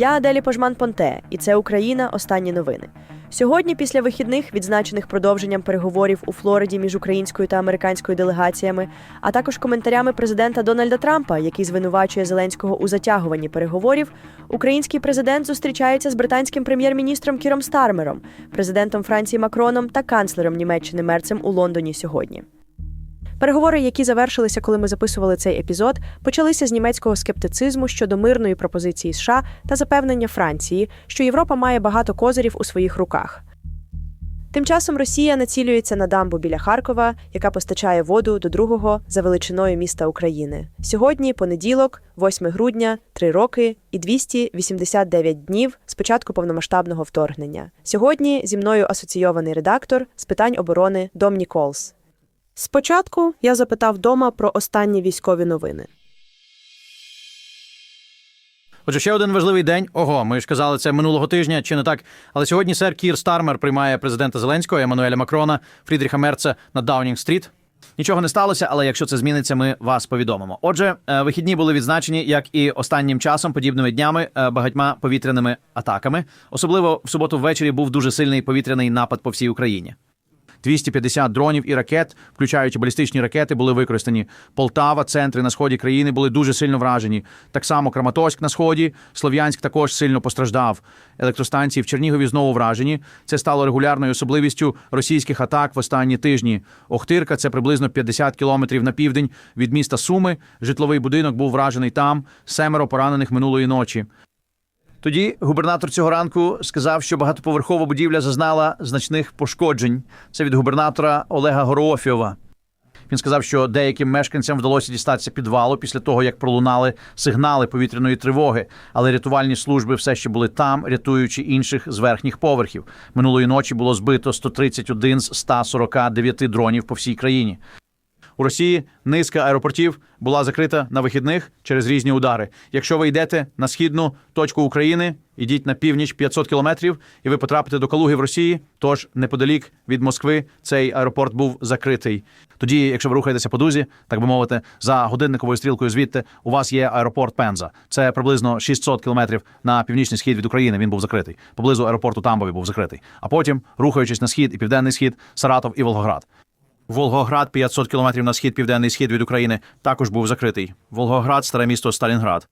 Я Аделі Пожман Понте, і це Україна. Останні новини. Сьогодні, після вихідних, відзначених продовженням переговорів у Флориді між українською та американською делегаціями, а також коментарями президента Дональда Трампа, який звинувачує Зеленського у затягуванні переговорів, український президент зустрічається з британським прем'єр-міністром Кіром Стармером, президентом Франції Макроном та канцлером Німеччини Мерцем у Лондоні сьогодні. Переговори, які завершилися, коли ми записували цей епізод, почалися з німецького скептицизму щодо мирної пропозиції США та запевнення Франції, що Європа має багато козирів у своїх руках. Тим часом Росія націлюється на дамбу біля Харкова, яка постачає воду до другого за величиною міста України. Сьогодні понеділок, 8 грудня, 3 роки і 289 днів з початку повномасштабного вторгнення. Сьогодні зі мною асоційований редактор з питань оборони Дом Ніколс. Спочатку я запитав дома про останні військові новини. Отже, ще один важливий день. Ого, ми ж казали це минулого тижня, чи не так? Але сьогодні сер Кір Стармер приймає президента Зеленського Еммануеля Макрона, Фрідріха Мерца на Даунінг-стріт. Нічого не сталося, але якщо це зміниться, ми вас повідомимо. Отже, е, вихідні були відзначені, як і останнім часом, подібними днями, е, багатьма повітряними атаками. Особливо в суботу ввечері був дуже сильний повітряний напад по всій Україні. 250 дронів і ракет, включаючи балістичні ракети, були використані. Полтава, центри на сході країни були дуже сильно вражені. Так само Краматорськ на сході, Слов'янськ також сильно постраждав. Електростанції в Чернігові знову вражені. Це стало регулярною особливістю російських атак в останні тижні. Охтирка це приблизно 50 кілометрів на південь від міста Суми. Житловий будинок був вражений там. Семеро поранених минулої ночі. Тоді губернатор цього ранку сказав, що багатоповерхова будівля зазнала значних пошкоджень. Це від губернатора Олега Гороофєва. Він сказав, що деяким мешканцям вдалося дістатися підвалу після того, як пролунали сигнали повітряної тривоги, але рятувальні служби все ще були там, рятуючи інших з верхніх поверхів. Минулої ночі було збито 131 з 149 дронів по всій країні. У Росії низка аеропортів була закрита на вихідних через різні удари. Якщо ви йдете на східну точку України, ідіть на північ 500 кілометрів, і ви потрапите до Калуги в Росії. Тож неподалік від Москви цей аеропорт був закритий. Тоді, якщо ви рухаєтеся по дузі, так би мовити, за годинниковою стрілкою звідти у вас є аеропорт Пенза. Це приблизно 600 кілометрів на північний схід від України. Він був закритий. Поблизу аеропорту Тамбові був закритий. А потім, рухаючись на схід і південний схід, Саратов і Волгоград. Волгоград 500 кілометрів на схід, південний схід від України, також був закритий. Волгоград, старе місто Сталінград.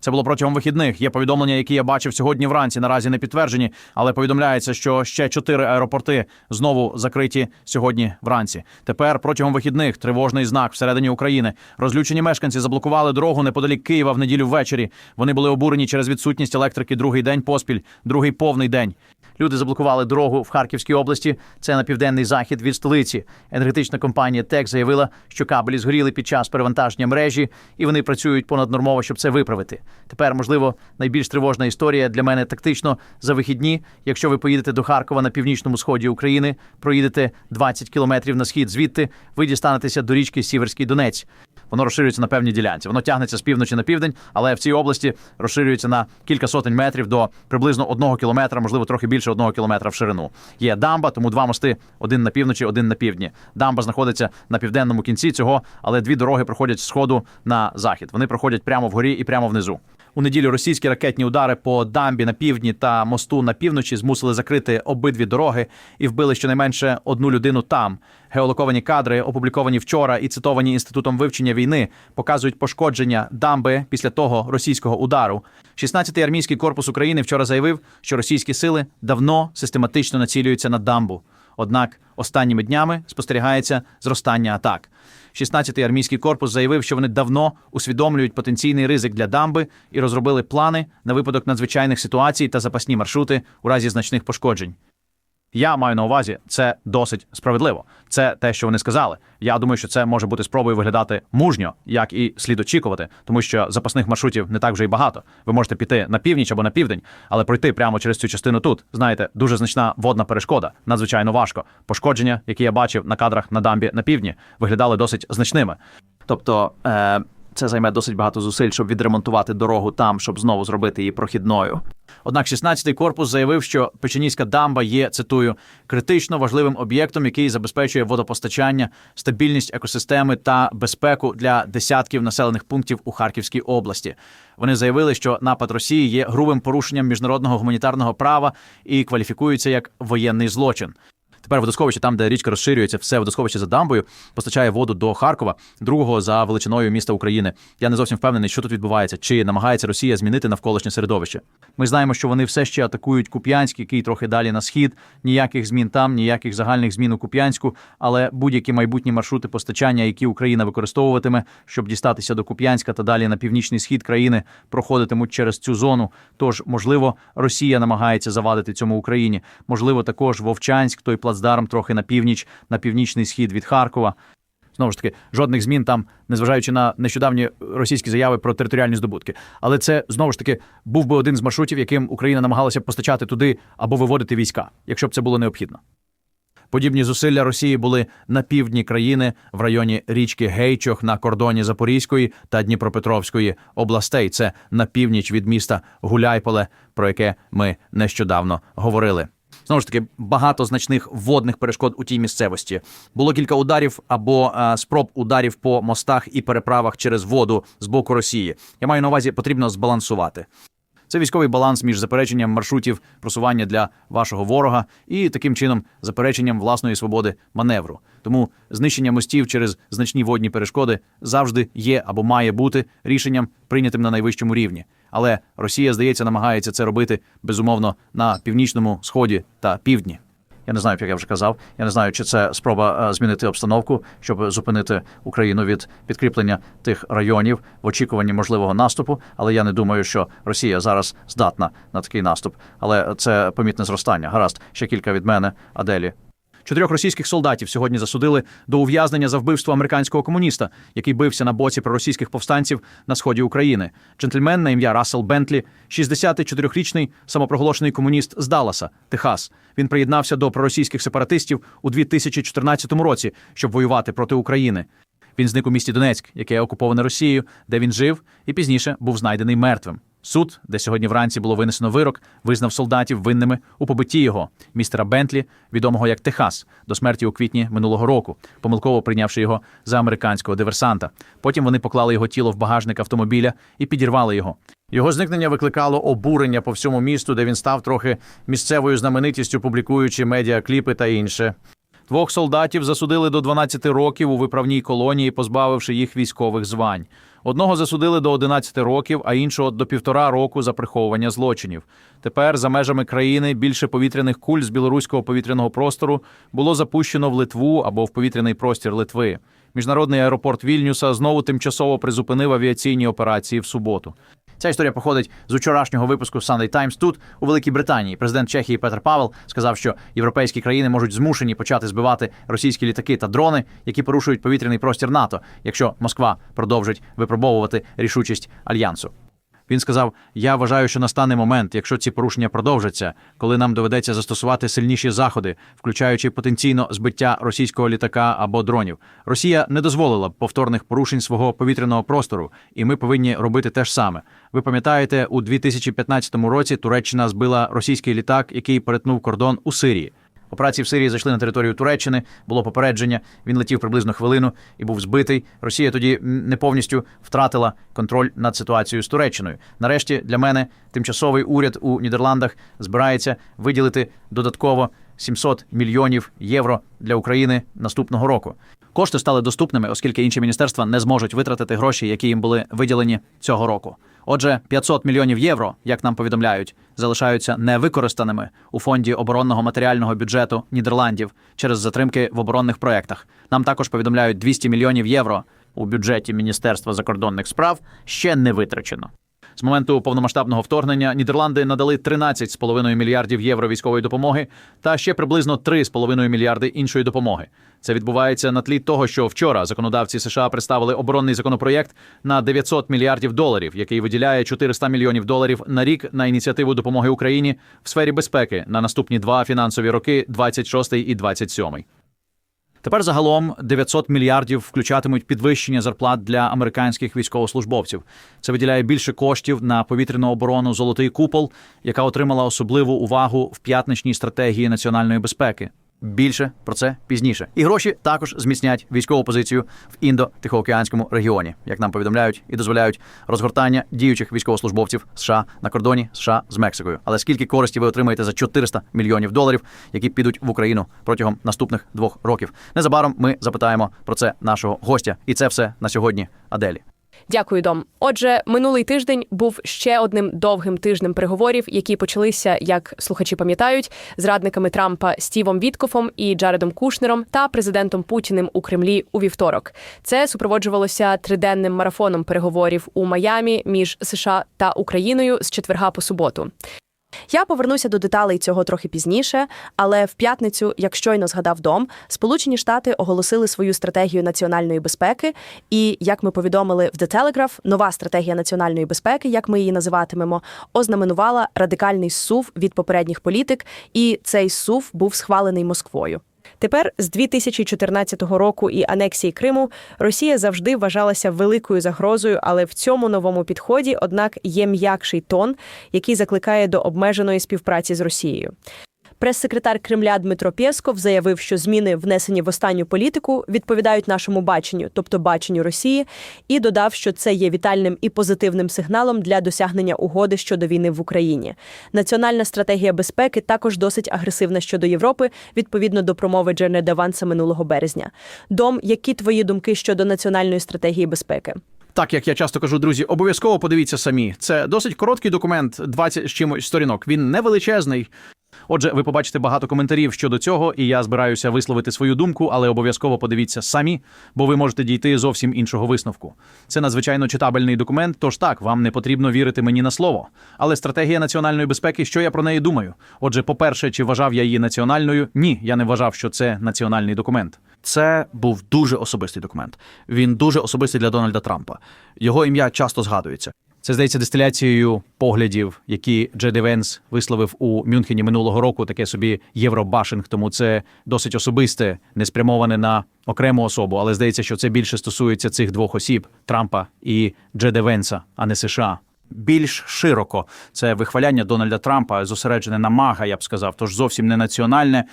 Це було протягом вихідних. Є повідомлення, які я бачив сьогодні вранці. Наразі не підтверджені, але повідомляється, що ще чотири аеропорти знову закриті сьогодні вранці. Тепер протягом вихідних тривожний знак всередині України. Розлючені мешканці заблокували дорогу неподалік Києва в неділю ввечері. Вони були обурені через відсутність електрики другий день поспіль, другий повний день. Люди заблокували дорогу в Харківській області. Це на південний захід від столиці. Енергетична компанія ТЕК заявила, що кабелі згоріли під час перевантаження мережі, і вони працюють понаднормово, щоб це виправити. Тепер, можливо, найбільш тривожна історія для мене тактично за вихідні. Якщо ви поїдете до Харкова на північному сході України, проїдете 20 кілометрів на схід звідти, ви дістанетеся до річки Сіверський Донець. Воно розширюється на певній ділянці. Воно тягнеться з півночі на південь, але в цій області розширюється на кілька сотень метрів до приблизно одного кілометра, можливо, трохи більше одного кілометра в ширину. Є дамба, тому два мости: один на півночі, один на півдні. Дамба знаходиться на південному кінці цього, але дві дороги проходять з сходу на захід. Вони проходять прямо вгорі і прямо внизу. У неділю російські ракетні удари по дамбі на півдні та мосту на півночі змусили закрити обидві дороги і вбили щонайменше одну людину там. Геолоковані кадри, опубліковані вчора і цитовані інститутом вивчення війни, показують пошкодження дамби після того російського удару. 16-й армійський корпус України вчора заявив, що російські сили давно систематично націлюються на дамбу. Однак останніми днями спостерігається зростання атак. 16-й армійський корпус заявив, що вони давно усвідомлюють потенційний ризик для дамби і розробили плани на випадок надзвичайних ситуацій та запасні маршрути у разі значних пошкоджень. Я маю на увазі, це досить справедливо. Це те, що вони сказали. Я думаю, що це може бути спробою виглядати мужньо, як і слід очікувати, тому що запасних маршрутів не так вже й багато. Ви можете піти на північ або на південь, але пройти прямо через цю частину тут, знаєте, дуже значна водна перешкода, надзвичайно важко. Пошкодження, які я бачив на кадрах на дамбі на півдні, виглядали досить значними. Тобто. Е- це займе досить багато зусиль, щоб відремонтувати дорогу там, щоб знову зробити її прохідною. Однак 16-й корпус заявив, що Печеніська дамба є цитую критично важливим об'єктом, який забезпечує водопостачання, стабільність екосистеми та безпеку для десятків населених пунктів у Харківській області. Вони заявили, що напад Росії є грубим порушенням міжнародного гуманітарного права і кваліфікується як воєнний злочин. Тепер водосховище, там, де річка розширюється, все водосховище за дамбою постачає воду до Харкова, другого за величиною міста України. Я не зовсім впевнений, що тут відбувається, чи намагається Росія змінити навколишнє середовище. Ми знаємо, що вони все ще атакують Куп'янськ, який трохи далі на схід. Ніяких змін там, ніяких загальних змін у Куп'янську, але будь-які майбутні маршрути постачання, які Україна використовуватиме, щоб дістатися до Куп'янська та далі на північний схід країни, проходитимуть через цю зону. Тож, можливо, Росія намагається завадити цьому Україні. Можливо, також Вовчанськ, той плацдарм трохи на північ, на північний схід від Харкова. Знову ж таки, жодних змін там, незважаючи на нещодавні російські заяви про територіальні здобутки. Але це знову ж таки був би один з маршрутів, яким Україна намагалася постачати туди або виводити війська, якщо б це було необхідно. Подібні зусилля Росії були на півдні країни в районі річки Гейчох на кордоні Запорізької та Дніпропетровської областей. Це на північ від міста Гуляйполе, про яке ми нещодавно говорили. Знову ж таки, багато значних водних перешкод у тій місцевості. Було кілька ударів або е, спроб ударів по мостах і переправах через воду з боку Росії. Я маю на увазі, потрібно збалансувати. Це військовий баланс між запереченням маршрутів просування для вашого ворога і таким чином запереченням власної свободи маневру. Тому знищення мостів через значні водні перешкоди завжди є або має бути рішенням прийнятим на найвищому рівні. Але Росія, здається, намагається це робити безумовно на північному сході та півдні. Я не знаю, як я вже казав. Я не знаю, чи це спроба е, змінити обстановку, щоб зупинити Україну від підкріплення тих районів в очікуванні можливого наступу. Але я не думаю, що Росія зараз здатна на такий наступ. Але це помітне зростання. Гаразд, ще кілька від мене, Аделі. Чотирьох російських солдатів сьогодні засудили до ув'язнення за вбивство американського комуніста, який бився на боці проросійських повстанців на сході України. Джентльмен на ім'я Рассел Бентлі, 64-річний самопроголошений комуніст з Далласа, Техас. Він приєднався до проросійських сепаратистів у 2014 році, щоб воювати проти України. Він зник у місті Донецьк, яке окуповане Росією, де він жив, і пізніше був знайдений мертвим. Суд, де сьогодні вранці було винесено вирок, визнав солдатів винними у побитті його, містера Бентлі, відомого як Техас, до смерті у квітні минулого року, помилково прийнявши його за американського диверсанта. Потім вони поклали його тіло в багажник автомобіля і підірвали його. Його зникнення викликало обурення по всьому місту, де він став трохи місцевою знаменитістю, публікуючи медіакліпи та інше. Двох солдатів засудили до 12 років у виправній колонії, позбавивши їх військових звань. Одного засудили до 11 років, а іншого до півтора року за приховування злочинів. Тепер за межами країни більше повітряних куль з білоруського повітряного простору було запущено в Литву або в повітряний простір Литви. Міжнародний аеропорт Вільнюса знову тимчасово призупинив авіаційні операції в суботу. Ця історія походить з вчорашнього випуску Sunday Times тут, у Великій Британії. Президент Чехії Петр Павел сказав, що європейські країни можуть змушені почати збивати російські літаки та дрони, які порушують повітряний простір НАТО, якщо Москва продовжить випробовувати рішучість альянсу. Він сказав: Я вважаю, що настане момент, якщо ці порушення продовжаться, коли нам доведеться застосувати сильніші заходи, включаючи потенційно збиття російського літака або дронів. Росія не дозволила б повторних порушень свого повітряного простору, і ми повинні робити те ж саме. Ви пам'ятаєте, у 2015 році Туреччина збила російський літак, який перетнув кордон у Сирії. Операції в Сирії зайшли на територію Туреччини, було попередження. Він летів приблизно хвилину і був збитий. Росія тоді не повністю втратила контроль над ситуацією з Туреччиною. Нарешті для мене тимчасовий уряд у Нідерландах збирається виділити додатково 700 мільйонів євро для України наступного року. Кошти стали доступними, оскільки інші міністерства не зможуть витратити гроші, які їм були виділені цього року. Отже, 500 мільйонів євро, як нам повідомляють, залишаються невикористаними у фонді оборонного матеріального бюджету Нідерландів через затримки в оборонних проєктах. Нам також повідомляють 200 мільйонів євро у бюджеті Міністерства закордонних справ ще не витрачено. З моменту повномасштабного вторгнення Нідерланди надали 13,5 мільярдів євро військової допомоги та ще приблизно 3,5 мільярди іншої допомоги. Це відбувається на тлі того, що вчора законодавці США представили оборонний законопроєкт на 900 мільярдів доларів, який виділяє 400 мільйонів доларів на рік на ініціативу допомоги Україні в сфері безпеки на наступні два фінансові роки 26 і 27. Тепер загалом 900 мільярдів включатимуть підвищення зарплат для американських військовослужбовців. Це виділяє більше коштів на повітряну оборону Золотий купол, яка отримала особливу увагу в п'ятничній стратегії національної безпеки. Більше про це пізніше. І гроші також зміцнять військову позицію в індо-тихоокеанському регіоні, як нам повідомляють і дозволяють розгортання діючих військовослужбовців США на кордоні США з Мексикою. Але скільки користі ви отримаєте за 400 мільйонів доларів, які підуть в Україну протягом наступних двох років? Незабаром ми запитаємо про це нашого гостя. І це все на сьогодні. Аделі. Дякую, Дом. Отже, минулий тиждень був ще одним довгим тижнем переговорів, які почалися, як слухачі пам'ятають, з радниками Трампа Стівом Віткофом і Джаредом Кушнером та президентом Путіним у Кремлі у вівторок. Це супроводжувалося триденним марафоном переговорів у Майамі між США та Україною з четверга по суботу. Я повернуся до деталей цього трохи пізніше, але в п'ятницю, як щойно згадав дом, Сполучені Штати оголосили свою стратегію національної безпеки. І як ми повідомили в The Telegraph, нова стратегія національної безпеки, як ми її називатимемо, ознаменувала радикальний зсув від попередніх політик, і цей зсув був схвалений Москвою. Тепер з 2014 року і анексії Криму Росія завжди вважалася великою загрозою, але в цьому новому підході, однак, є м'якший тон, який закликає до обмеженої співпраці з Росією. Прес-секретар Кремля Дмитро Пєсков заявив, що зміни, внесені в останню політику, відповідають нашому баченню, тобто баченню Росії, і додав, що це є вітальним і позитивним сигналом для досягнення угоди щодо війни в Україні. Національна стратегія безпеки також досить агресивна щодо Європи, відповідно до промови Джернеда Ванса минулого березня. Дом, які твої думки щодо національної стратегії безпеки? Так як я часто кажу, друзі, обов'язково подивіться самі. Це досить короткий документ, 20 з чимось сторінок. Він не величезний. Отже, ви побачите багато коментарів щодо цього, і я збираюся висловити свою думку, але обов'язково подивіться самі, бо ви можете дійти зовсім іншого висновку. Це надзвичайно читабельний документ, тож так, вам не потрібно вірити мені на слово. Але стратегія національної безпеки, що я про неї думаю? Отже, по-перше, чи вважав я її національною? Ні, я не вважав, що це національний документ. Це був дуже особистий документ. Він дуже особистий для Дональда Трампа. Його ім'я часто згадується. Це здається дистиляцією поглядів, які Джеді Венс висловив у Мюнхені минулого року, таке собі євробашинг. Тому це досить особисте, не спрямоване на окрему особу. Але здається, що це більше стосується цих двох осіб Трампа і Джеде Венса, а не США. Більш широко це вихваляння Дональда Трампа зосереджене на мага, я б сказав, тож зовсім не національне.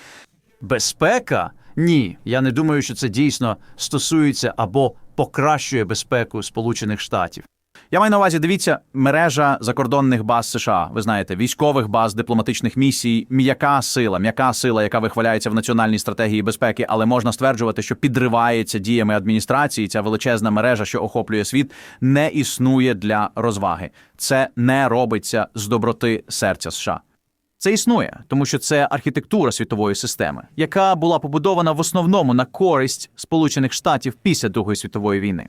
Безпека? Ні, я не думаю, що це дійсно стосується або покращує безпеку Сполучених Штатів. Я маю на увазі, дивіться, мережа закордонних баз США. Ви знаєте, військових баз, дипломатичних місій, м'яка сила, м'яка сила, яка вихваляється в національній стратегії безпеки, але можна стверджувати, що підривається діями адміністрації. Ця величезна мережа, що охоплює світ, не існує для розваги. Це не робиться з доброти серця США. Це існує, тому що це архітектура світової системи, яка була побудована в основному на користь Сполучених Штатів після Другої світової війни.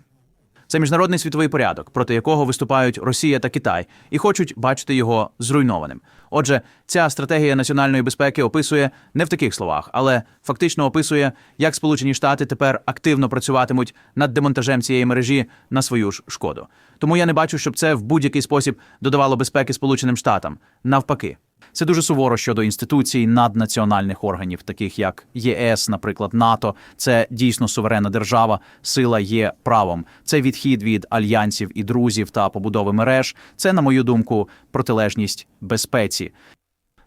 Це міжнародний світовий порядок, проти якого виступають Росія та Китай, і хочуть бачити його зруйнованим. Отже, ця стратегія національної безпеки описує не в таких словах, але фактично описує, як Сполучені Штати тепер активно працюватимуть над демонтажем цієї мережі на свою ж шкоду. Тому я не бачу, щоб це в будь-який спосіб додавало безпеки Сполученим Штатам. Навпаки. Це дуже суворо щодо інституцій наднаціональних органів, таких як ЄС, наприклад, НАТО. Це дійсно суверенна держава, сила є правом. Це відхід від альянсів і друзів та побудови мереж. Це, на мою думку, протилежність безпеці.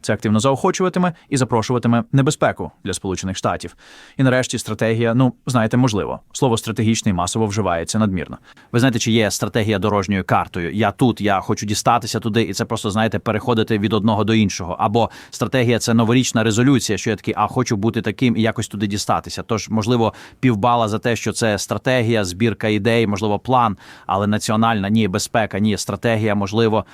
Це активно заохочуватиме і запрошуватиме небезпеку для Сполучених Штатів. І нарешті стратегія, ну знаєте, можливо, слово стратегічний масово вживається надмірно. Ви знаєте, чи є стратегія дорожньою картою? Я тут, я хочу дістатися туди, і це просто знаєте, переходити від одного до іншого. Або стратегія це новорічна резолюція, що я такий, а хочу бути таким і якось туди дістатися. Тож, можливо, півбала за те, що це стратегія, збірка ідей, можливо, план, але національна ні, безпека, ні, стратегія, можливо.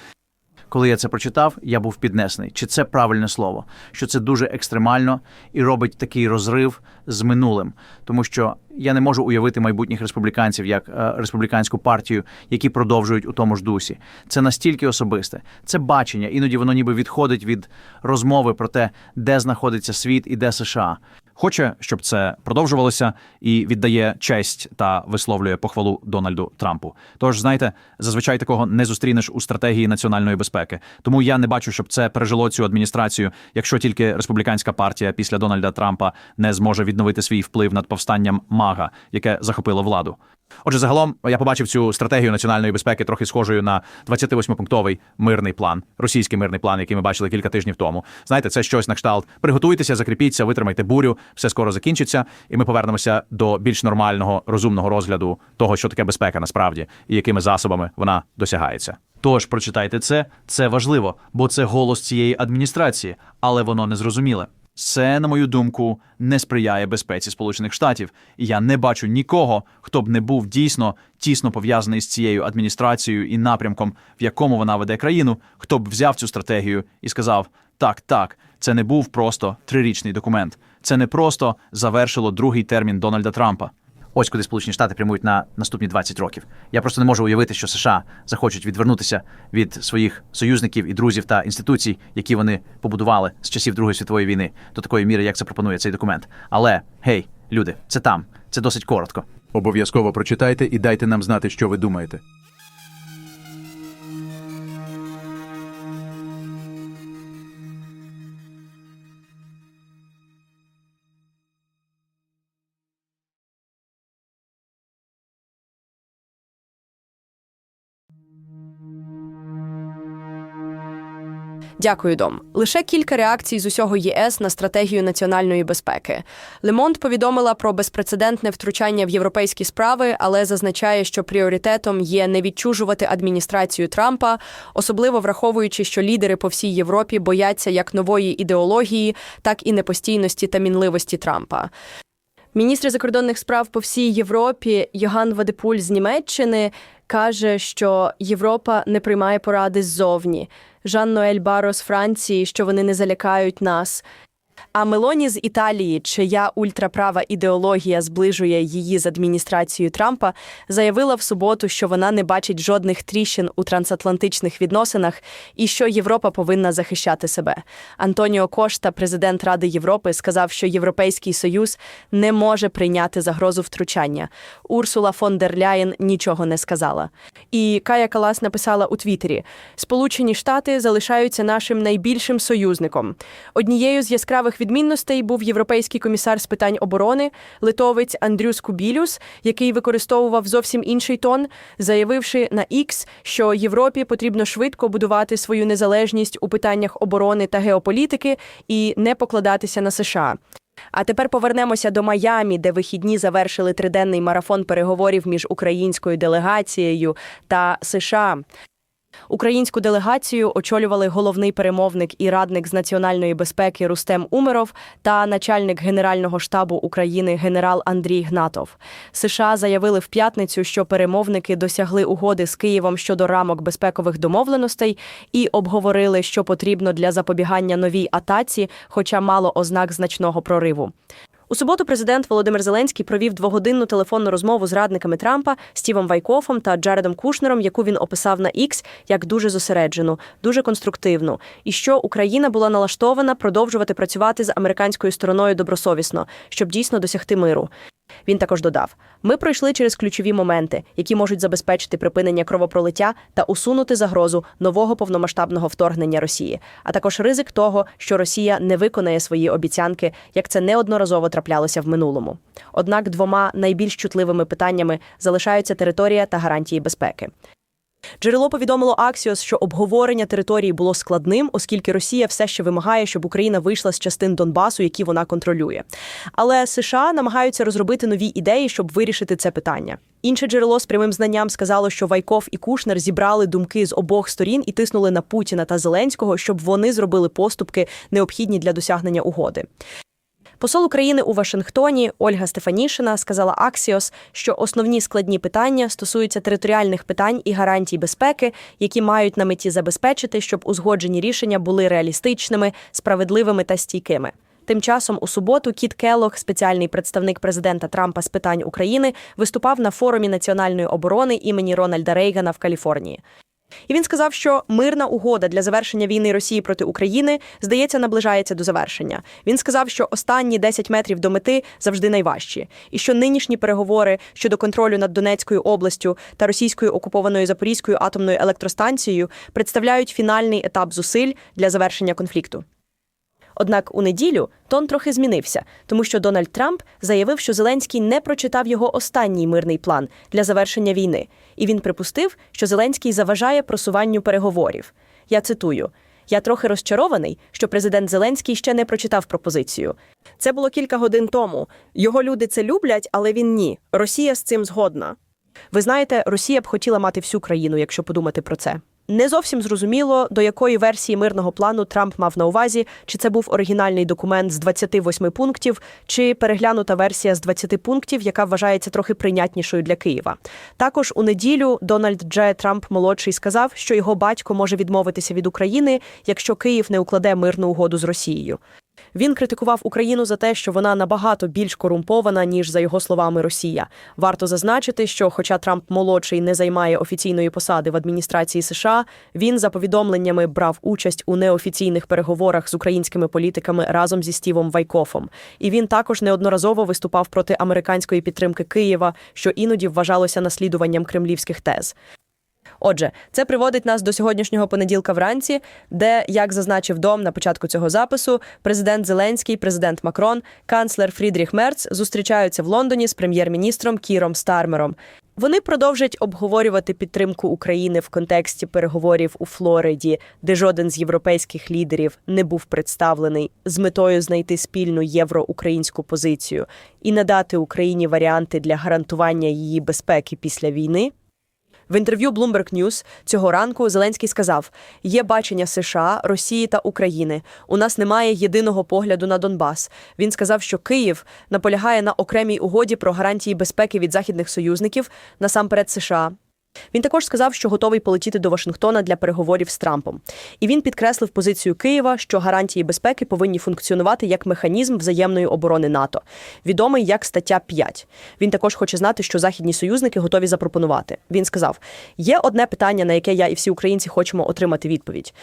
Коли я це прочитав, я був піднесений. Чи це правильне слово? Що це дуже екстремально і робить такий розрив з минулим, тому що я не можу уявити майбутніх республіканців як е, республіканську партію, які продовжують у тому ж дусі. Це настільки особисте, це бачення. Іноді воно ніби відходить від розмови про те, де знаходиться світ і де США. Хоче, щоб це продовжувалося, і віддає честь та висловлює похвалу Дональду Трампу. Тож, знаєте, зазвичай такого не зустрінеш у стратегії національної безпеки. Тому я не бачу, щоб це пережило цю адміністрацію, якщо тільки республіканська партія після Дональда Трампа не зможе відновити свій вплив над повстанням Мага, яке захопило владу. Отже, загалом я побачив цю стратегію національної безпеки трохи схожою на 28-пунктовий мирний план, російський мирний план, який ми бачили кілька тижнів тому. Знаєте, це щось на кшталт. Приготуйтеся, закріпіться, витримайте бурю, все скоро закінчиться, і ми повернемося до більш нормального, розумного розгляду того, що таке безпека насправді і якими засобами вона досягається. Тож прочитайте це, це важливо, бо це голос цієї адміністрації, але воно не зрозуміле. Це, на мою думку, не сприяє безпеці Сполучених Штатів, і я не бачу нікого, хто б не був дійсно тісно пов'язаний з цією адміністрацією і напрямком, в якому вона веде країну, хто б взяв цю стратегію і сказав: так, так, це не був просто трирічний документ, це не просто завершило другий термін Дональда Трампа. Ось куди Сполучені Штати прямують на наступні 20 років. Я просто не можу уявити, що США захочуть відвернутися від своїх союзників і друзів та інституцій, які вони побудували з часів Другої світової війни, до такої міри, як це пропонує цей документ. Але гей, люди, це там, це досить коротко. Обов'язково прочитайте і дайте нам знати, що ви думаєте. Дякую, Дом. Лише кілька реакцій з усього ЄС на стратегію національної безпеки. Лемонт повідомила про безпрецедентне втручання в європейські справи, але зазначає, що пріоритетом є не відчужувати адміністрацію Трампа, особливо враховуючи, що лідери по всій Європі бояться як нової ідеології, так і непостійності та мінливості Трампа. Міністр закордонних справ по всій Європі Йоган Вадепуль з Німеччини каже, що Європа не приймає поради ззовні. Жан Ноель Баро з Франції, що вони не залякають нас. А Мелоні з Італії, чия ультраправа ідеологія зближує її з адміністрацією Трампа, заявила в суботу, що вона не бачить жодних тріщин у трансатлантичних відносинах і що Європа повинна захищати себе. Антоніо Кошта, президент Ради Європи, сказав, що Європейський Союз не може прийняти загрозу втручання. Урсула фон дер Ляєн нічого не сказала. І Кая Калас написала у Твіттері: Сполучені Штати залишаються нашим найбільшим союзником. Однією з яскравих відмінностей був європейський комісар з питань оборони, литовець Андрюс Кубілюс, який використовував зовсім інший тон, заявивши на X, що Європі потрібно швидко будувати свою незалежність у питаннях оборони та геополітики і не покладатися на США. А тепер повернемося до Майамі, де вихідні завершили триденний марафон переговорів між українською делегацією та США. Українську делегацію очолювали головний перемовник і радник з національної безпеки Рустем Умеров та начальник Генерального штабу України генерал Андрій Гнатов. США заявили в п'ятницю, що перемовники досягли угоди з Києвом щодо рамок безпекових домовленостей і обговорили, що потрібно для запобігання новій атаці, хоча мало ознак значного прориву. У суботу президент Володимир Зеленський провів двогодинну телефонну розмову з радниками Трампа Стівом Вайкофом та Джаредом Кушнером, яку він описав на X як дуже зосереджену, дуже конструктивну, і що Україна була налаштована продовжувати працювати з американською стороною добросовісно, щоб дійсно досягти миру. Він також додав: ми пройшли через ключові моменти, які можуть забезпечити припинення кровопролиття та усунути загрозу нового повномасштабного вторгнення Росії, а також ризик того, що Росія не виконає свої обіцянки, як це неодноразово траплялося в минулому. Однак двома найбільш чутливими питаннями залишаються територія та гарантії безпеки. Джерело повідомило Аксіос, що обговорення території було складним, оскільки Росія все ще вимагає, щоб Україна вийшла з частин Донбасу, які вона контролює. Але США намагаються розробити нові ідеї, щоб вирішити це питання. Інше джерело з прямим знанням сказало, що Вайков і Кушнер зібрали думки з обох сторін і тиснули на Путіна та Зеленського, щоб вони зробили поступки, необхідні для досягнення угоди. Посол України у Вашингтоні Ольга Стефанішина сказала Аксіос, що основні складні питання стосуються територіальних питань і гарантій безпеки, які мають на меті забезпечити, щоб узгоджені рішення були реалістичними, справедливими та стійкими. Тим часом у суботу Кіт Келлог, спеціальний представник президента Трампа з питань України, виступав на форумі національної оборони імені Рональда Рейгана в Каліфорнії. І він сказав, що мирна угода для завершення війни Росії проти України здається наближається до завершення. Він сказав, що останні 10 метрів до мети завжди найважчі, і що нинішні переговори щодо контролю над Донецькою областю та російською окупованою Запорізькою атомною електростанцією представляють фінальний етап зусиль для завершення конфлікту. Однак у неділю тон трохи змінився, тому що Дональд Трамп заявив, що Зеленський не прочитав його останній мирний план для завершення війни, і він припустив, що Зеленський заважає просуванню переговорів. Я цитую. Я трохи розчарований, що президент Зеленський ще не прочитав пропозицію. Це було кілька годин тому. Його люди це люблять, але він ні. Росія з цим згодна. Ви знаєте, Росія б хотіла мати всю країну, якщо подумати про це. Не зовсім зрозуміло, до якої версії мирного плану Трамп мав на увазі, чи це був оригінальний документ з 28 пунктів, чи переглянута версія з 20 пунктів, яка вважається трохи прийнятнішою для Києва. Також у неділю Дональд Дже Трамп молодший сказав, що його батько може відмовитися від України, якщо Київ не укладе мирну угоду з Росією. Він критикував Україну за те, що вона набагато більш корумпована, ніж за його словами Росія. Варто зазначити, що, хоча Трамп молодший не займає офіційної посади в адміністрації США, він за повідомленнями брав участь у неофіційних переговорах з українськими політиками разом зі Стівом Вайкофом. І він також неодноразово виступав проти американської підтримки Києва, що іноді вважалося наслідуванням кремлівських тез. Отже, це приводить нас до сьогоднішнього понеділка вранці, де, як зазначив Дом на початку цього запису, президент Зеленський, президент Макрон, канцлер Фрідріх Мерц зустрічаються в Лондоні з прем'єр-міністром Кіром Стармером. Вони продовжать обговорювати підтримку України в контексті переговорів у Флориді, де жоден з європейських лідерів не був представлений з метою знайти спільну євроукраїнську позицію і надати Україні варіанти для гарантування її безпеки після війни. В інтерв'ю Bloomberg News цього ранку Зеленський сказав: є бачення США, Росії та України. У нас немає єдиного погляду на Донбас. Він сказав, що Київ наполягає на окремій угоді про гарантії безпеки від західних союзників, насамперед США. Він також сказав, що готовий полетіти до Вашингтона для переговорів з Трампом. І він підкреслив позицію Києва, що гарантії безпеки повинні функціонувати як механізм взаємної оборони НАТО, відомий як стаття 5. Він також хоче знати, що західні союзники готові запропонувати. Він сказав: є одне питання, на яке я і всі українці хочемо отримати відповідь.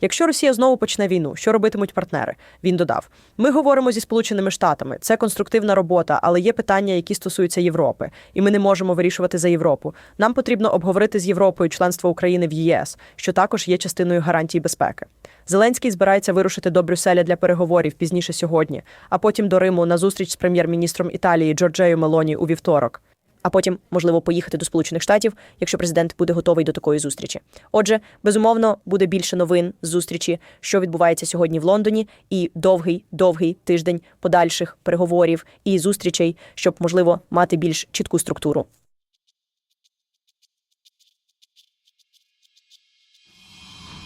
Якщо Росія знову почне війну, що робитимуть партнери? Він додав: Ми говоримо зі Сполученими Штатами. Це конструктивна робота, але є питання, які стосуються Європи, і ми не можемо вирішувати за Європу. Нам потрібно обговорити з Європою членство України в ЄС, що також є частиною гарантій безпеки. Зеленський збирається вирушити до Брюсселя для переговорів пізніше сьогодні, а потім до Риму на зустріч з прем'єр-міністром Італії Джорджею Мелоні у вівторок а потім, можливо, поїхати до Сполучених Штатів, якщо президент буде готовий до такої зустрічі. Отже, безумовно, буде більше новин з зустрічі, що відбувається сьогодні в Лондоні, і довгий, довгий тиждень подальших переговорів і зустрічей, щоб можливо мати більш чітку структуру.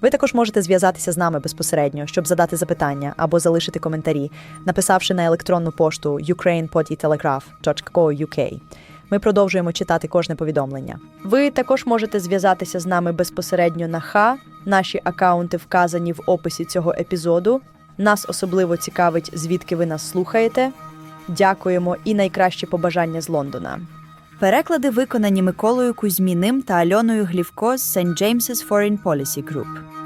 Ви також можете зв'язатися з нами безпосередньо, щоб задати запитання або залишити коментарі, написавши на електронну пошту ukrainepodtelegraph.co.uk. Ми продовжуємо читати кожне повідомлення. Ви також можете зв'язатися з нами безпосередньо на ХА. Наші акаунти вказані в описі цього епізоду. Нас особливо цікавить, звідки ви нас слухаєте. Дякуємо і найкращі побажання з Лондона. Переклади виконані Миколою Кузьміним та Альоною Глівко з St. James's Foreign Policy Group.